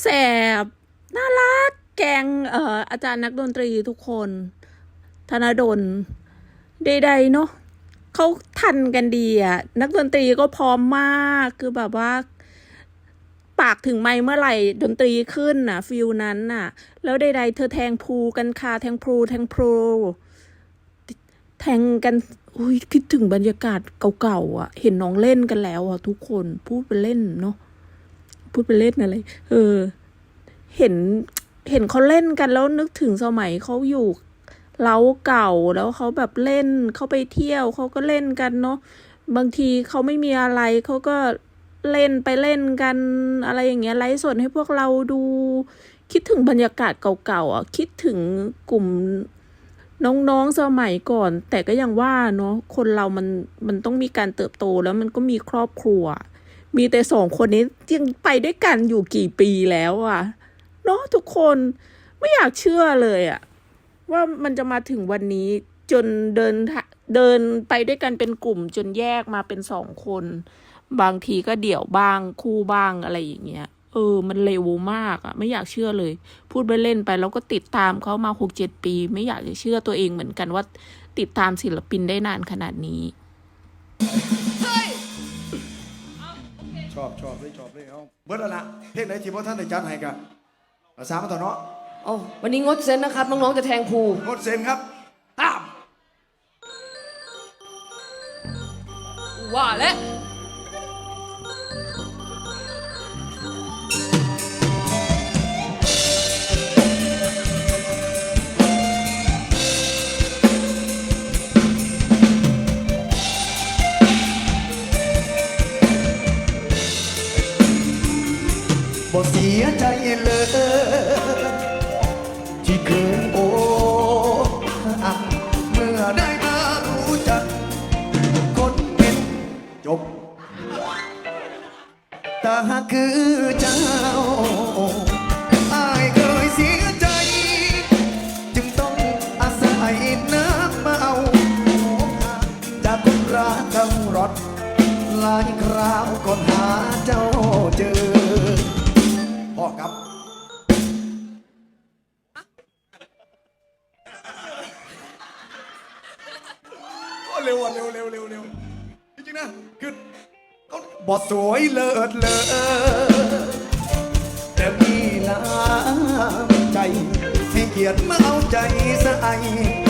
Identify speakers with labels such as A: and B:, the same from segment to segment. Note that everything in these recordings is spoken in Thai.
A: แสบ น่ารัก แกงเอ่ออาจารย์นักดนตรีทุกคน ธนดล ใดๆเนาะเขาทันกันดีอะนักดนตรีก็พร้อมมากคือแบบว่า ปากถึงไมค์เมื่อไหร่ดนตรีขึ้นน่ะฟิลนั้นน่ะ แล้วใดๆเธอแทงพลูกันค่ะแทงพลูแทงพลูแทงกันอุ้ยคิดถึงบรรยากาศเก่าๆอะ เห็นน้องเล่นกันแล้วอะ ทุกคนพูดไปเล่นเนาะ พูดไปเล่นอะไร เออ เห็นเห็นเขาเล่นกันแล้วนึกถึงสมัยเขาอยู่เล้าเก่าแล้วเขาแบบเล่นเขาไปเที่ยวเขาก็เล่นกันเนาะบางทีเขาไม่มีอะไรเขาก็เล่นไปเล่นกันอะไรอย่างเงี้ยไลฟ์สดให้พวกเราดู คิดถึงบรรยากาศเก่าๆอะคิดถึงกลุ่มน้องๆสมัยก่อน แต่ก็ยังว่าเนาะคนเรามันมันต้องมีการเติบโตแล้วมันก็มีครอบครัว มีแต่สองคนนี้ยังไปด้วยกันอยู่กี่ปีแล้วอะเนาะทุกคนไม่อยากเชื่อเลยอะว่ามันจะมาถึงวันนี้จนเดินเดินไปด้วยกันเป็นกลุ่มจนแยกมาเป็นสองคน บางทีก็เดี่ยวบ้างคู่บ้างอะไรอย่างเงี้ยเออ มันเร็วมากอะไม่อยากเชื่อเลย พูดไปเล่นไปแล้วก็ติดตามเขามาหกเจ็ดปี ไม่อยากจะเชื่อตัวเองเหมือนกันว่าติดตามศิลปินได้นานขนาดนี้
B: อบชอบเลยชอบเลยเอาเบิร์ดแล้วละเพลงไหนที่พ่อท่านได้จัดให้กันภาษามาต่อเนาะ
C: เอาวันนี้งดเซนนะครับ น้องๆจะแทงพู
B: งดเซนครับตาม
C: ว่าแล้ว
B: สียใจเลยที่เคยโอ้หักเมื่อได้มารู้จักคนเป็นจบตาหากคือเจ้าอายเคยเสียใจ จึงต้องอาศัยน้ำเมาจากคนรักเก่ารอดหลายคราวก่อนหาเจ้าเจอ พ่อครับ ก็เร็วอะเร็วเร็วเร็วเร็วจริงๆนะ คือเขาบอสวยเลิศเลอแต่มีน้ำใจ ให้เกียรติมาเอาใจใส่ผู้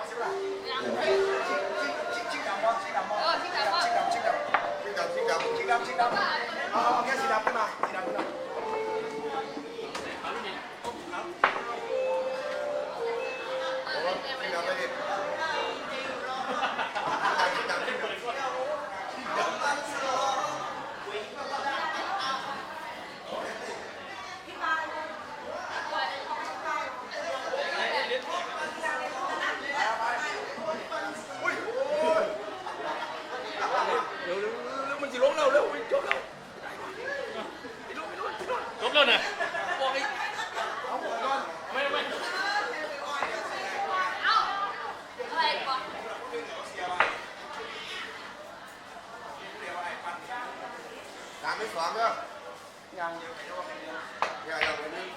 B: จบแล้
D: วนะบอกให้ไม่ไม่
E: สามไม่สองเด้อยังยังยังวันนี้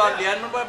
D: Olhando não vai